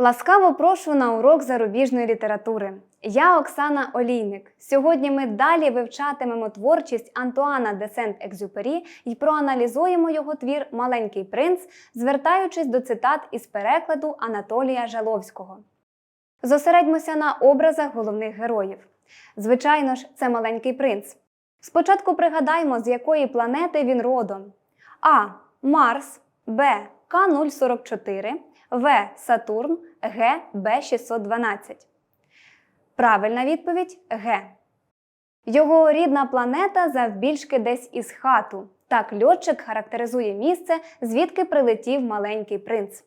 Ласкаво прошу на урок зарубіжної літератури. Я Оксана Олійник. Сьогодні ми далі вивчатимемо творчість Антуана де Сент-Екзюпері і проаналізуємо його твір Маленький принц, звертаючись до цитат із перекладу Анатолія Жаловського. Зосередьмося на образах головних героїв. Звичайно ж, це маленький принц. Спочатку пригадаймо, з якої планети він родом: А. Марс, Б. К044, В. Сатурн, Г. Б612. Правильна відповідь Г. Його рідна планета завбільшки десь із хату. Так льотчик характеризує місце, звідки прилетів маленький принц.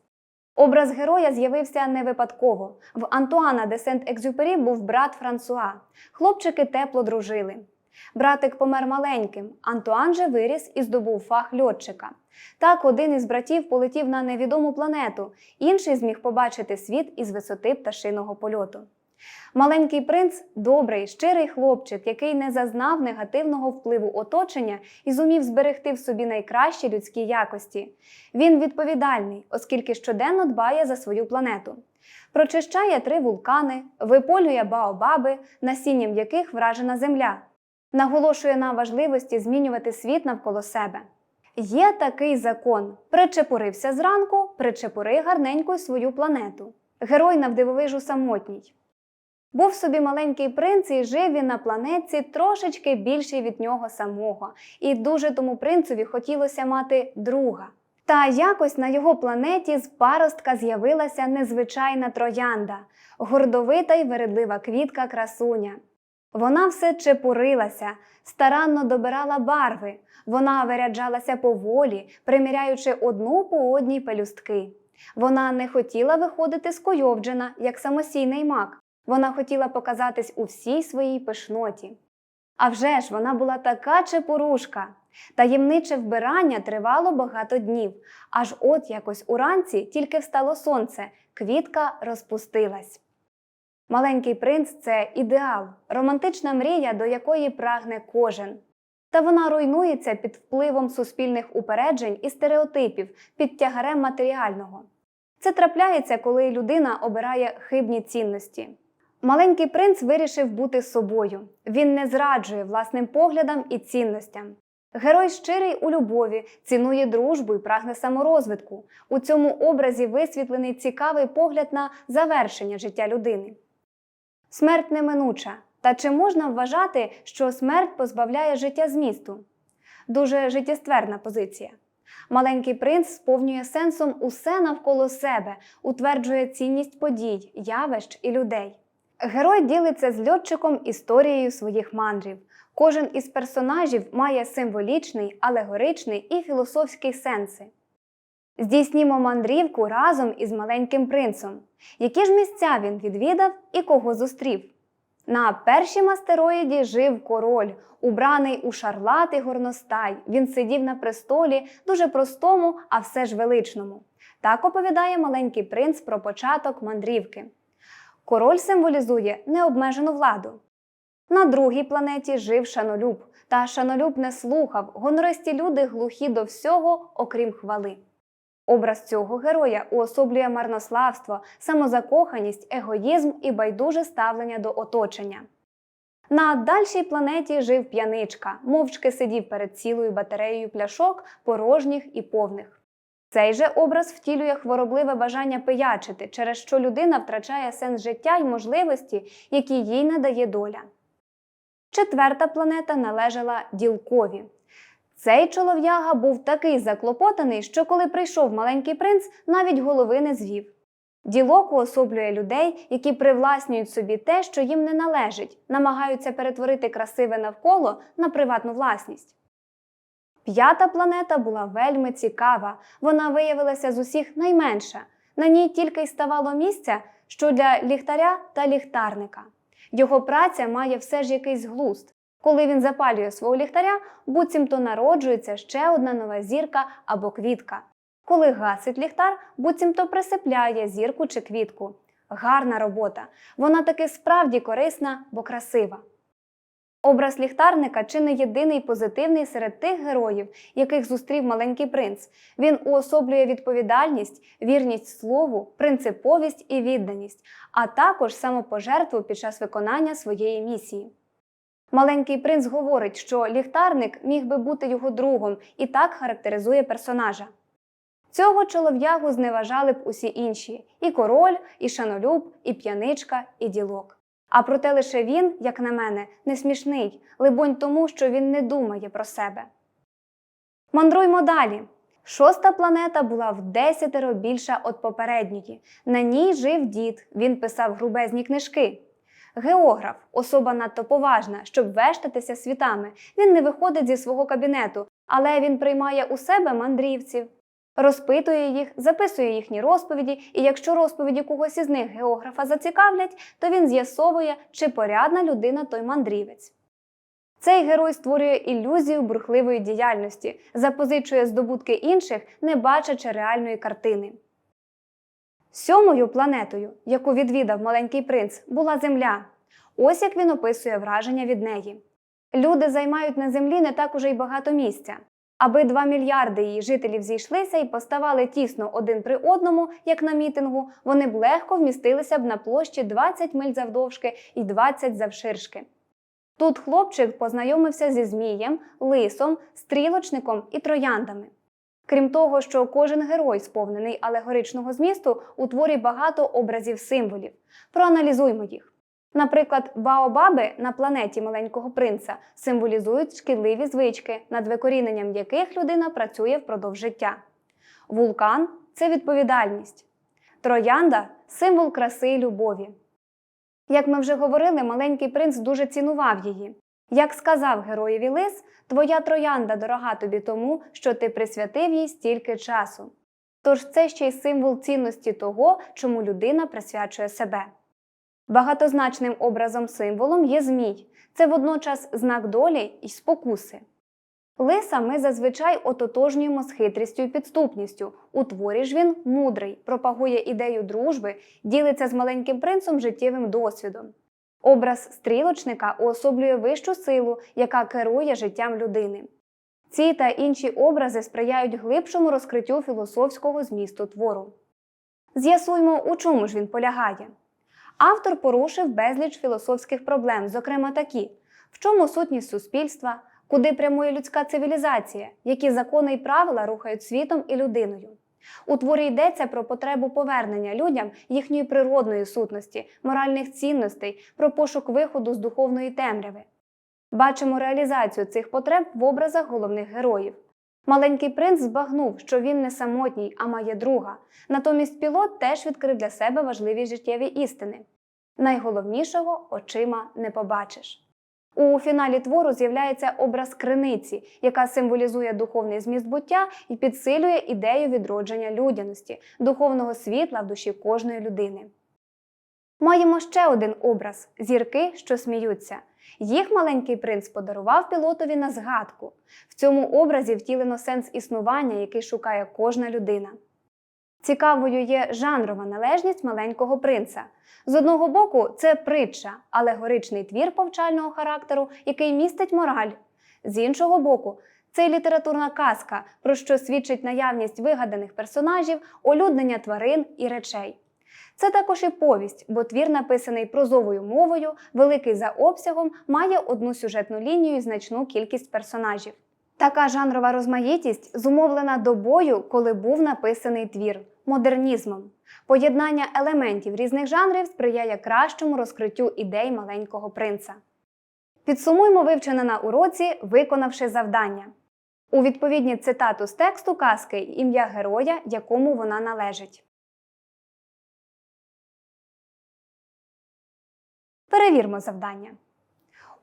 Образ героя з'явився не випадково. В Антуана де Сент-Екзюпері був брат Франсуа. Хлопчики тепло дружили. Братик помер маленьким, Антуан же виріс і здобув фах льотчика. Так один із братів полетів на невідому планету, інший зміг побачити світ із висоти пташиного польоту. Маленький принц добрий, щирий хлопчик, який не зазнав негативного впливу оточення і зумів зберегти в собі найкращі людські якості. Він відповідальний, оскільки щоденно дбає за свою планету. Прочищає три вулкани, виполює баобаби, насінням яких вражена земля, наголошує на важливості змінювати світ навколо себе. Є такий закон: причепурився зранку, причепури гарненько свою планету. Герой навдивовижу самотній. Був собі маленький принц і жив він на планетці трошечки більший від нього самого, і дуже тому принцеві хотілося мати друга. Та якось на його планеті з паростка з'явилася незвичайна троянда, гордовита й вередлива квітка красуня. Вона все чепурилася, старанно добирала барви, вона виряджалася поволі, приміряючи одну по одній пелюстки. Вона не хотіла виходити скойовджена, як самосійний мак. Вона хотіла показатись у всій своїй пишноті. А вже ж вона була така чепурушка. Таємниче вбирання тривало багато днів, аж от якось уранці тільки встало сонце, квітка розпустилась. Маленький принц це ідеал, романтична мрія, до якої прагне кожен. Та вона руйнується під впливом суспільних упереджень і стереотипів, під тягарем матеріального. Це трапляється, коли людина обирає хибні цінності. Маленький принц вирішив бути собою. Він не зраджує власним поглядам і цінностям. Герой щирий у любові, цінує дружбу і прагне саморозвитку. У цьому образі висвітлений цікавий погляд на завершення життя людини. Смерть неминуча. Та чи можна вважати, що смерть позбавляє життя змісту? Дуже життєстверна позиція. Маленький принц сповнює сенсом усе навколо себе, утверджує цінність подій, явищ і людей. Герой ділиться з льотчиком історією своїх мандрів. Кожен із персонажів має символічний, алегоричний і філософський сенси. Здійснімо мандрівку разом із маленьким принцем. Які ж місця він відвідав і кого зустрів? На першім астероїді жив король, убраний у шарлат і горностай. Він сидів на престолі, дуже простому, а все ж величному. Так оповідає маленький принц про початок мандрівки. Король символізує необмежену владу. На другій планеті жив шанолюб, та шанолюб не слухав, гонористі люди глухі до всього, окрім хвали. Образ цього героя уособлює марнославство, самозакоханість, егоїзм і байдуже ставлення до оточення. На дальшій планеті жив п'яничка, мовчки сидів перед цілою батареєю пляшок, порожніх і повних. Цей же образ втілює хворобливе бажання пиячити, через що людина втрачає сенс життя й можливості, які їй надає доля. Четверта планета належала ділкові. Цей чолов'яга був такий заклопотаний, що коли прийшов маленький принц, навіть голови не звів. Ділок уособлює людей, які привласнюють собі те, що їм не належить, намагаються перетворити красиве навколо на приватну власність. П'ята планета була вельми цікава, вона виявилася з усіх найменша. На ній тільки й ставало місця, що для ліхтаря та ліхтарника. Його праця має все ж якийсь глузд. Коли він запалює свого ліхтаря, буцімто народжується ще одна нова зірка або квітка. Коли гасить ліхтар, буцімто присипляє зірку чи квітку. Гарна робота. Вона таки справді корисна, бо красива. Образ ліхтарника чи не єдиний позитивний серед тих героїв, яких зустрів маленький принц. Він уособлює відповідальність, вірність слову, принциповість і відданість, а також самопожертву під час виконання своєї місії. Маленький принц говорить, що ліхтарник міг би бути його другом і так характеризує персонажа. Цього чолов'ягу зневажали б усі інші: і король, і шанолюб, і п'яничка, і ділок. А проте лише він, як на мене, не смішний, либонь тому, що він не думає про себе. Мандруймо далі. Шоста планета була в десятеро більша від попередньої. На ній жив дід, він писав грубезні книжки. Географ особа надто поважна, щоб вештатися світами. Він не виходить зі свого кабінету, але він приймає у себе мандрівців, розпитує їх, записує їхні розповіді, і якщо розповіді когось із них географа зацікавлять, то він з'ясовує, чи порядна людина той мандрівець. Цей герой створює ілюзію бурхливої діяльності, запозичує здобутки інших, не бачачи реальної картини. Сьомою планетою, яку відвідав маленький принц, була Земля. Ось як він описує враження від неї. Люди займають на землі не так уже й багато місця. Аби 2 мільярди її жителів зійшлися і поставали тісно один при одному, як на мітингу, вони б легко вмістилися б на площі 20 миль завдовжки і 20 завширшки. Тут хлопчик познайомився зі змієм, лисом, стрілочником і трояндами. Крім того, що кожен герой, сповнений алегоричного змісту, утворює багато образів символів. Проаналізуймо їх. Наприклад, баобаби на планеті маленького принца символізують шкідливі звички, над викоріненням яких людина працює впродовж життя. Вулкан це відповідальність. Троянда символ краси і любові. Як ми вже говорили, маленький принц дуже цінував її. Як сказав героєві лис, твоя троянда дорога тобі тому, що ти присвятив їй стільки часу. Тож це ще й символ цінності того, чому людина присвячує себе. Багатозначним образом символом є змій. Це водночас знак долі і спокуси. Лиса ми зазвичай ототожнюємо з хитрістю і підступністю. У творі ж він мудрий, пропагує ідею дружби, ділиться з маленьким принцем життєвим досвідом. Образ стрілочника уособлює вищу силу, яка керує життям людини. Ці та інші образи сприяють глибшому розкриттю філософського змісту твору. З'ясуймо, у чому ж він полягає. Автор порушив безліч філософських проблем, зокрема такі: в чому сутність суспільства, куди прямує людська цивілізація, які закони і правила рухають світом і людиною. У творі йдеться про потребу повернення людям їхньої природної сутності, моральних цінностей, про пошук виходу з духовної темряви. Бачимо реалізацію цих потреб в образах головних героїв. Маленький принц збагнув, що він не самотній, а має друга. Натомість пілот теж відкрив для себе важливі життєві істини. Найголовнішого очима не побачиш. У фіналі твору з'являється образ криниці, яка символізує духовний зміст буття і підсилює ідею відродження людяності, духовного світла в душі кожної людини. Маємо ще один образ зірки, що сміються. Їх маленький принц подарував пілотові на згадку. В цьому образі втілено сенс існування, який шукає кожна людина. Цікавою є жанрова належність маленького принца. З одного боку, це притча, алегоричний твір повчального характеру, який містить мораль. З іншого боку, це літературна казка, про що свідчить наявність вигаданих персонажів, олюднення тварин і речей. Це також і повість, бо твір, написаний прозовою мовою, великий за обсягом, має одну сюжетну лінію і значну кількість персонажів. Така жанрова розмаїтість зумовлена добою, коли був написаний твір модернізмом. Поєднання елементів різних жанрів сприяє кращому розкриттю ідей маленького принца. Підсумуймо вивчене на уроці, виконавши завдання. У відповідні цитату з тексту казки ім'я героя, якому вона належить. Перевірмо завдання.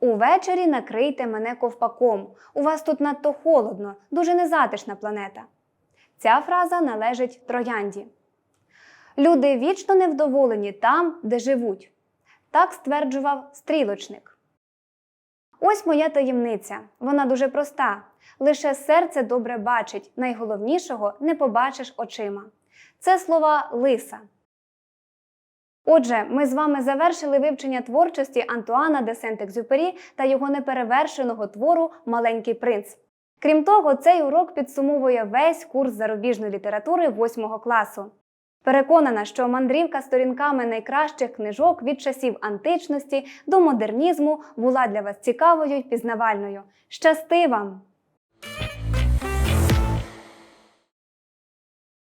Увечері накрийте мене ковпаком. У вас тут надто холодно, дуже незатишна планета. Ця фраза належить троянді. Люди вічно невдоволені там, де живуть. Так стверджував стрілочник. Ось моя таємниця. Вона дуже проста. Лише серце добре бачить, найголовнішого не побачиш очима. Це слова лиса. Отже, ми з вами завершили вивчення творчості Антуана де Сент-Екзюпері та його неперевершеного твору Маленький принц. Крім того, цей урок підсумовує весь курс зарубіжної літератури 8 класу. Переконана, що мандрівка сторінками найкращих книжок від часів античності до модернізму була для вас цікавою й пізнавальною. Щасти вам!